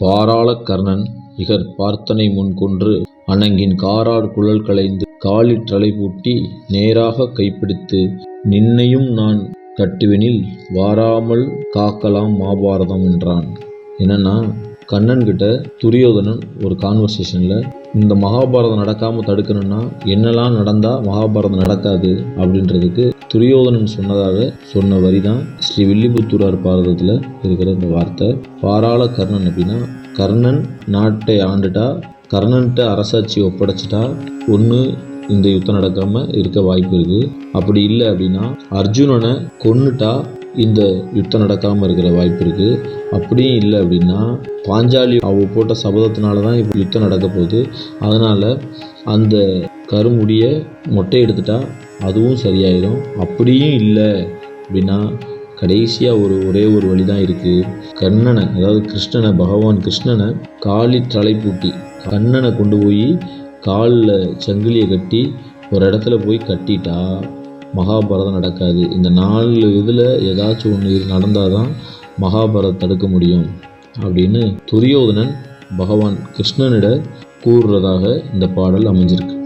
பாராள கர்ணன் இகர் பார்த்தனை முன் கொன்று அணங்கின் காரார் குழல் களைந்து காலிற்றலை பூட்டி நேராக கைப்பிடித்து நின்னையும் நான் கட்டுவெனில் வாராமல் காக்கலாம் மாபாரதம் என்றான். என்னன்னா கண்ணன் கிட்ட துரியோதனன் ஒரு கான்வர்சேஷன்ல இந்த மகாபாரதம் நடக்காம தடுக்கணும்னா என்னெல்லாம் நடந்தா மகாபாரதம் நடக்காது அப்படின்றதுக்கு துரியோதனன் சொன்னதாக சொன்ன வரி தான் ஸ்ரீ வில்லிபுத்தூரார் பாரதத்தில் இருக்கிற இந்த வார்த்தை. பாராள கர்ணன் அப்படின்னா கர்ணன் நாட்டை ஆண்டுட்டா கர்ணன்ட்ட அரசாட்சி ஒப்படைச்சிட்டா ஒன்று இந்த யுத்தம் நடக்காம இருக்க வாய்ப்பு இருக்கு. அப்படி இல்லை அப்படின்னா அர்ஜுனனை கொன்னுட்டா இந்த யுத்தம் நடக்காமல் இருக்கிற வாய்ப்பு இருக்குது அப்படியும் இல்லை அப்படின்னா பாஞ்சாலி அவ போட்ட சபதத்தினால தான் இப்போ யுத்தம் நடக்க போகுது. அதனால் அந்த கருமுடியை மொட்டை எடுத்துட்டா அதுவும் சரியாயிடும் அப்படியும் இல்லை அப்படின்னா கடைசியாக ஒரு ஒரே ஒரு வழி தான் இருக்குது கண்ணனை அதாவது கிருஷ்ணனை பகவான் கிருஷ்ணனை காலி தலைப்பூட்டி கண்ணனை கொண்டு போய் காலில் சங்கிலியை கட்டி ஒரு இடத்துல போய் கட்டிட்டா மகாபாரதம் நடக்காது. இந்த நாலு இதில் ஏதாச்சும் ஒன்று நடந்தால் தான் மகாபாரதம் தடுக்க முடியும் அப்படின்னு துரியோதனன் பகவான் கிருஷ்ணனிட கூறுறதாக இந்த பாடல் அமைஞ்சிருக்கு.